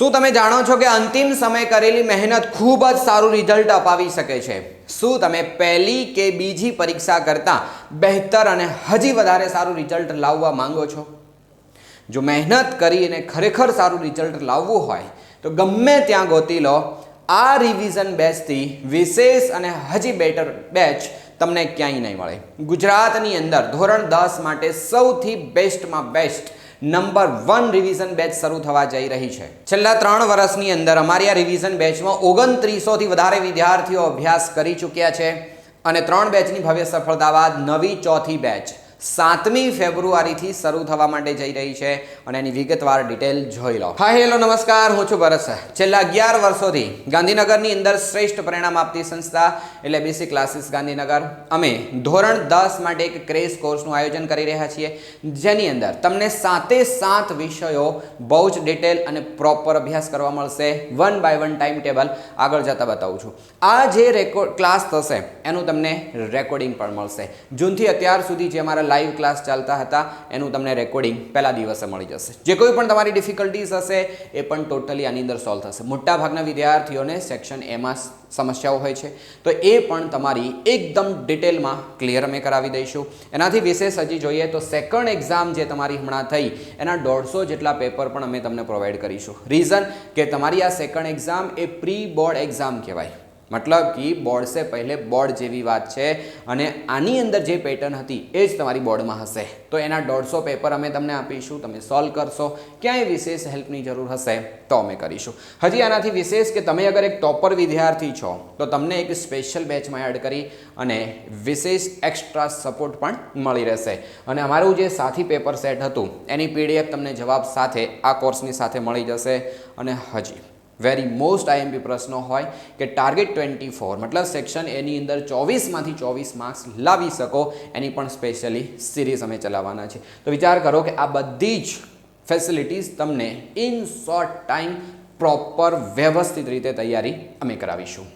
શું તમે જાણો છો કે અંતિમ સમય કરેલી મહેનત ખૂબ જ સારું રિઝલ્ટ અપાવી શકે છે? શું તમે પહેલી કે બીજી પરીક્ષા કરતાં બહેતર અને હજી વધારે સારું રિઝલ્ટ લાવવા માંગો છો? જો મહેનત કરીને ખરેખર સારું રિઝલ્ટ લાવવું હોય, તો ગમે ત્યાં ગોતી લો, આ રિવિઝન બેચથી વિશેષ અને હજી બેટર બેચ તમને ક્યાંય નહીં મળે. ગુજરાતની અંદર ધોરણ દસ માટે સૌથી બેસ્ટમાં best number one revision batch શરૂ થવા જઈ રહી છે. છેલ્લા ત્રણ વર્ષની અંદર અમારી આ રિવિઝન બેચમાં ઓગણત્રીસોથી વધારે વિદ્યાર્થીઓ અભ્યાસ કરી ચૂક્યા છે અને ત્રણ બેચની ભવ્ય સફળતા બાદ નવી ચોથી બેચ સાતમી ફેબ્રુઆરીથી શરૂ થવા માટે જઈ રહી છે અને એની વિગતવાર ડિટેલ જોઈ લો. હા હેલો નમસ્કાર. હું છું ભરત છેલ્લા અગિયાર વર્ષોથી ગાંધીનગરની અંદર શ્રેષ્ઠ પરિણામ આપતી સંસ્થા એટલે બીસી ક્લાસીસ ગાંધીનગર. અમે ધોરણ દસ માટે એક ક્રેઝ કોર્સનું આયોજન કરી રહ્યા છીએ, જેની અંદર તમને સાતે સાત વિષયો બહુ જ ડિટેલ અને પ્રોપર અભ્યાસ કરવા મળશે. One by one time table આગળ જતાં બતાવું છું. આ જે રેકોર્ડ ક્લાસ થશે, એનું તમને રેકોર્ડિંગ પણ મળશે. જૂનથી અત્યાર સુધી જે અમારા લાઈવ ક્લાસ ચાલતા હતા. એનું તમને રેકોર્ડિંગ પહેલા દિવસે મળી જશે. જે કોઈ પણ તમારી ડિફિકલ્ટીઝ હશે, એ પણ ટોટલી આની અંદર સોલ્વ થશે. મોટાભાગના વિદ્યાર્થીઓને સેક્શન એમાં સમસ્યાઓ હોય છે. તો એ પણ તમારી એકદમ ડિટેલમાં ક્લિયર અમે કરાવી દઈશું. એનાથી વિશેષ હજી જોઈએ તો સેકન્ડ એક્ઝામ જે તમારી હમણાં થઈ, એના દોઢસો જેટલા પેપર પણ અમે તમને પ્રોવાઈડ કરીશું. રીઝન કે તમારી આ સેકન્ડ એક્ઝામ એ પ્રી બોર્ડ એક્ઝામ કહેવાય. મતલબ કે બોર્ડ સે પહેલે બોર્ડ જેવી વાત છે અને આની અંદર જે પેટર્ન હતી એ જ તમારી બોર્ડમાં હશે. તો એના દોઢસો પેપર અમે તમને આપીશું, તમે સોલ્વ કરશો, ક્યાંય વિશેષ હેલ્પની જરૂર હશે તો અમે કરીશું. હજી આનાથી વિશેષ કે તમે અગર એક ટોપર વિદ્યાર્થી છો, તો તમને એક સ્પેશિયલ બેચમાં એડ કરી અને વિશેષ એક્સ્ટ્રા સપોર્ટ પણ મળી રહેશે. અને અમારું જે સાથી પેપર સેટ હતું, એની પીડીએફ તમને જવાબ સાથે, આ કોર્સની સાથે મળી જશે. અને હજી વેરી મોસ્ટ આઈએમપી પ્રશ્નો હોય કે ટાર્ગેટ ટ્વેન્ટી ફોર મતલબ સેક્શન એની અંદર ચોવીસમાંથી ચોવીસ માર્ક્સ લાવી શકો, એની પણ સ્પેશિયલી સિરીઝ અમે ચલાવવાના છે. તો વિચાર કરો કે આ બધી જ ફેસિલિટીઝ તમને ઇન શોર્ટ ટાઈમ પ્રોપર વ્યવસ્થિત રીતે તૈયારી અમે કરાવીશું.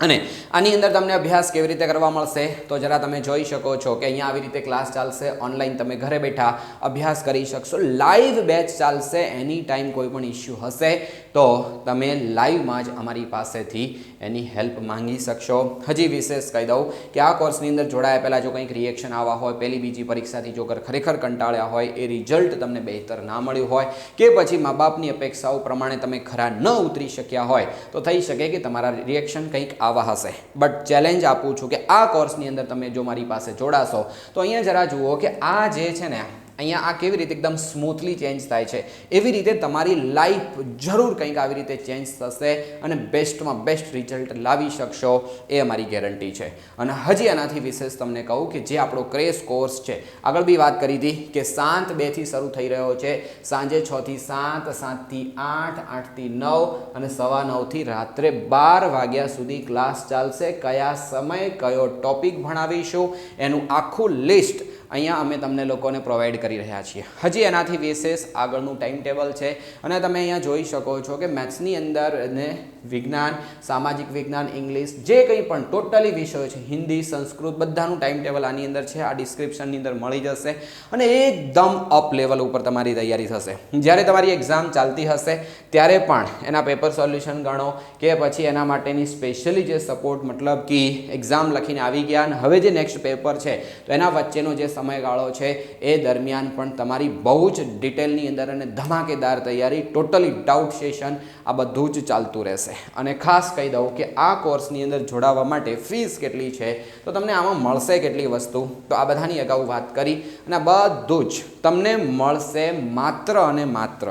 અને આની અંદર તમને અભ્યાસ કેવી રીતે કરવા મળશે, તો જરા તમે જોઈ શકો છો કે અહીંયા આવી રીતે ક્લાસ ચાલશે ઓનલાઈન તમે ઘરે બેઠા અભ્યાસ કરી શકશો લાઈવ બેચ ચાલશે એની ટાઈમ કોઈ પણ ઇસ્યુ હશે તો તમે લાઈવમાં જ અમારી પાસેથી એની હેલ્પ માંગી શકશો. હજી વિશેષ કહી દઉં કે આ કોર્સની અંદર જોડાયા પહેલાં જો કંઈક રિએક્શન આવવા હોય, પહેલી બીજી પરીક્ષાથી જો ખરેખર કંટાળ્યા હોય, એ રિઝલ્ટ તમને બહેતર ના મળ્યું હોય કે પછી મા બાપની અપેક્ષાઓ પ્રમાણે તમે ખરા ન ઉતરી શક્યા હોય, તો થઈ શકે કે તમારા રિએક્શન કંઈક આવા હશે. બટ ચેલેન્જ આપું છું કે આ કોર્સની અંદર તમે જો મારી પાસે જોડાશો, તો અહીંયા જરા જુઓ કે આ જે છે ને અહીંયા આ કેવી રીતે એકદમ સ્મૂથલી ચેન્જ થાય છે? એવી રીતે તમારી લાઈફ જરૂર કંઈક આવી રીતે ચેન્જ થશે અને બેસ્ટમાં બેસ્ટ રિઝલ્ટ લાવી શકશો, એ અમારી ગેરંટી છે. અને હજી આનાથી વિશેષ તમને કહું કે જે આપણો ક્રેશ કોર્સ છે, આગળ બી વાત કરી હતી કે સાત બેથી શરૂ થઈ રહ્યો છે. સાંજે છથી સાત સાતથી આઠ આઠથી નવ અને સવા નવથી રાત્રે બાર વાગ્યા સુધી ક્લાસ ચાલશે. કયા સમય કયો ટોપિક ભણાવીશું, એનું આખું લિસ્ટ અહીંયા અમે તમને લોકોને પ્રોવાઈડ કરી રહ્યા છીએ. હજી એનાથી વિશેષ આગળનું ટાઈમ ટેબલ છે. અને તમે અહીંયા જોઈ શકો છો કે મેથ્સની અંદર ને વિજ્ઞાન, સામાજિક વિજ્ઞાન ઇંગ્લિશ જે કંઈ પણ ટોટલી વિષયો છે, હિન્દી, સંસ્કૃત બધાનું ટાઈમ ટેબલ આની અંદર છે. આ ડિસ્ક્રિપ્શનની અંદર મળી જશે અને એકદમ અપ લેવલ ઉપર તમારી તૈયારી થશે. જ્યારે તમારી એક્ઝામ ચાલતી હશે, ત્યારે પણ એના પેપર સોલ્યુશન ગણો કે પછી એના માટેની સ્પેશિયલી જે સપોર્ટ મતલબ કે એક્ઝામ લખીને આવી ગયા અને હવે જે નેક્સ્ટ પેપર છે, તો એના વચ્ચેનો જે સમયગાળો છે, એ દરમિયાન પણ તમારી બહુ જ ડિટેલની અંદર અને ધમાકેદાર તૈયારી, ટોટલી ડાઉટ સેશન, આ બધું જ ચાલતું રહેશે. અને ખાસ કહી દઉં કે આ કોર્સની અંદર જોડાવા માટે ફીસ કેટલી છે, તો તમને આમાં મળશે કેટલી વસ્તુ. તો આ બધાની અગાઉ વાત કરી અને બધું જ તમને મળશે માત્ર અને માત્ર.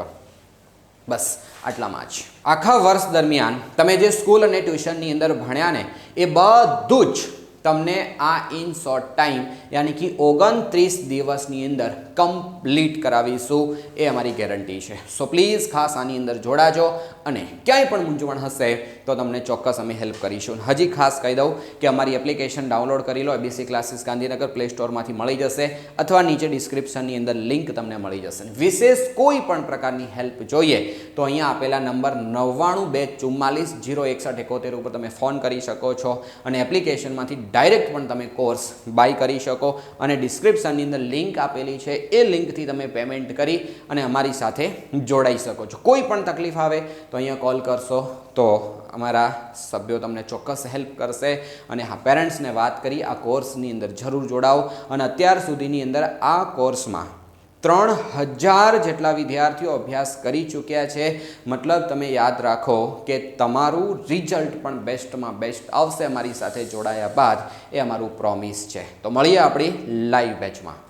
બસ, આટલામાં જ. આખા વર્ષ દરમિયાન તમે જે સ્કૂલ અને ટ્યુશનની અંદર ભણ્યા ને, એ બધું જ તમને આ ઇન શોર્ટ ટાઈમ યાની કે ઓગણત્રીસ દિવસની અંદર કમ્પ્લીટ કરાવીશું, એ અમારી ગેરંટી છે. સો પ્લીઝ ખાસ આની અંદર જોડાજો અને ક્યાંય પણ મૂંઝવણ હશે તો તમને ચોક્કસ અમે હેલ્પ કરીશું. હજી ખાસ કહી દઉં કે અમારી એપ્લિકેશન ડાઉનલોડ કરી લો, એબીસી ક્લાસીસ ગાંધીનગર પ્લે સ્ટોરમાંથી મળી જશે અથવા નીચે ડિસ્ક્રિપ્શનની અંદર લિંક તમને મળી જશે. વિશેષ કોઈ પણ પ્રકારની હેલ્પ જોઈએ તો અહીંયા આપેલા નંબર નવ્વાણું બે ચુમ્માલીસ જીરો એકસઠ એકોતેર ઉપર તમે ફોન કરી શકો છો અને એપ્લિકેશનમાંથી ડાયરેક્ટ પણ તમે કોર્સ બાય કરી શકો અને ડિસ્ક્રિપ્શનની અંદર લિંક આપેલી છે, એ લિંકથી તમે પેમેન્ટ કરી અને અમારી સાથે જોડાઈ શકો છો. કોઈ પણ તકલીફ આવે તો અહીંયા કોલ કરશો તો અમારા સભ્યો તમને ચોક્કસ હેલ્પ કરશે અને હા પેરેન્ટ્સને વાત કરી, આ કોર્સની અંદર જરૂર જોડાઓ અને અત્યાર સુધીની અંદર આ કોર્સમાં ત્રણ હજાર જેટલા વિદ્યાર્થીઓ અભ્યાસ કરી ચૂક્યા છે. મતલબ તમે યાદ રાખો કે તમારું રિઝલ્ટ પણ બેસ્ટમાં બેસ્ટ આવશે. અમારી સાથે જોડાયા બાદ એ અમારું પ્રોમિસ છે. તો મળીએ આપણી લાઈવ બેચમાં